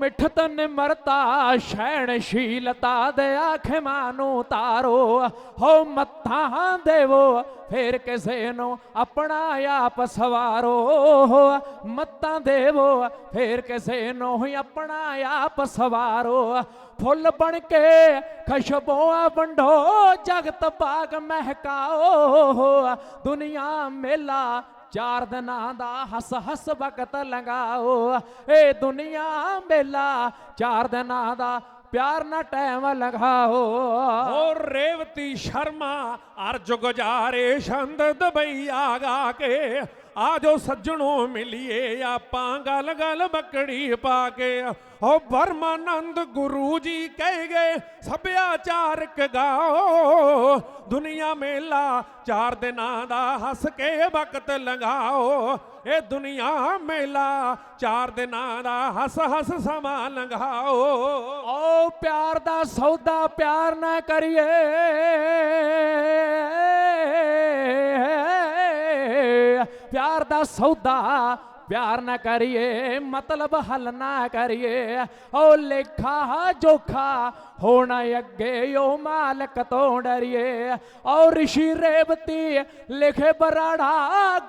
ਮਿੱਠਤ ਨਿਮਰਤਾ ਸ਼ੈਣਸ਼ੀਲਤਾ ਦੇ ਆਖੇ ਮਾਨੂੰ ਤਾਰੋ। ਹੋ ਮੱਥਾ ਦੇਵੋ, ਫੇਰ ਕਿਸੇ ਨੂੰ ਆਪਣਾ ਆਪ ਸਵਾਰੋ। ਮੱਤਾਂ ਦੇਵੋ, ਫੇਰ ਕਿਸੇ ਨੂੰ ਹੀ ਆਪਣਾ ਆਪ ਸਵਾਰੋ। ਫੁੱਲ ਬਣ ਕੇ ਖੁਸ਼ਬੂਆਂ ਵੰਡੋ, ਜਗਤ ਬਾਗ ਮਹਿਕਾਓ। ਦੁਨੀਆ ਮੇਲਾ ਚਾਰ ਦਿਨਾਂ ਦਾ ਹੱਸ ਹੱਸ ਵਕਤ ਲੰਗਾਓ ਏ ਦੁਨੀਆ ਮੇਲਾ ਚਾਰ ਦਿਨਾਂ ਦਾ ਪਿਆਰ ਨਾਲ ਟਾਈਮ ਲਗਾਓ ਓ ਰੇਵਤੀ ਸ਼ਰਮਾ ਅਰਜ ਗੁਜਾਰੇ ਛੰਦ ਦਬਈ ਆ ਗਾ ਆ ਜੋ ਸੱਜਣੋ ਮਿਲੀਏ, ਆਪਾਂ ਗਲ ਗਲ ਬੱਕੜੀ ਪਾ ਕੇ। ਓ ਬਰਮਾਨੰਦ ਗੁਰੂ ਜੀ ਕਹਿ ਗਏ, ਸੱਭਿਆਚਾਰਕ ਗਾਓ, ਦੁਨੀਆ ਮੇਲਾ ਚਾਰ ਦਿਨਾਂ ਦਾ ਹੱਸ ਕੇ ਵਕਤ ਲੰਘਾਓ। ਇਹ ਦੁਨੀਆ ਮੇਲਾ ਚਾਰ ਦਿਨਾਂ ਦਾ ਹੱਸ ਹੱਸ ਸਮਾਂ ਲੰਘਾਓ। ਓ ਪਿਆਰ ਦਾ ਸੌਦਾ ਪਿਆਰ ਨਾ ਕਰੀਏ। प्यार दा सौदा प्यार ना करिए मतलब हल ना करिए। ओ लेखा, जोखा, होना अगे ओ मालक तो डरिए। और ऋषि रेवती, लिखे बराड़ा,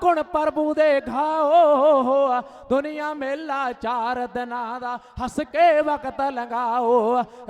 गुण प्रभु दे खाओ दुनिया मेला चार दिन हसके वक्त लगाओ।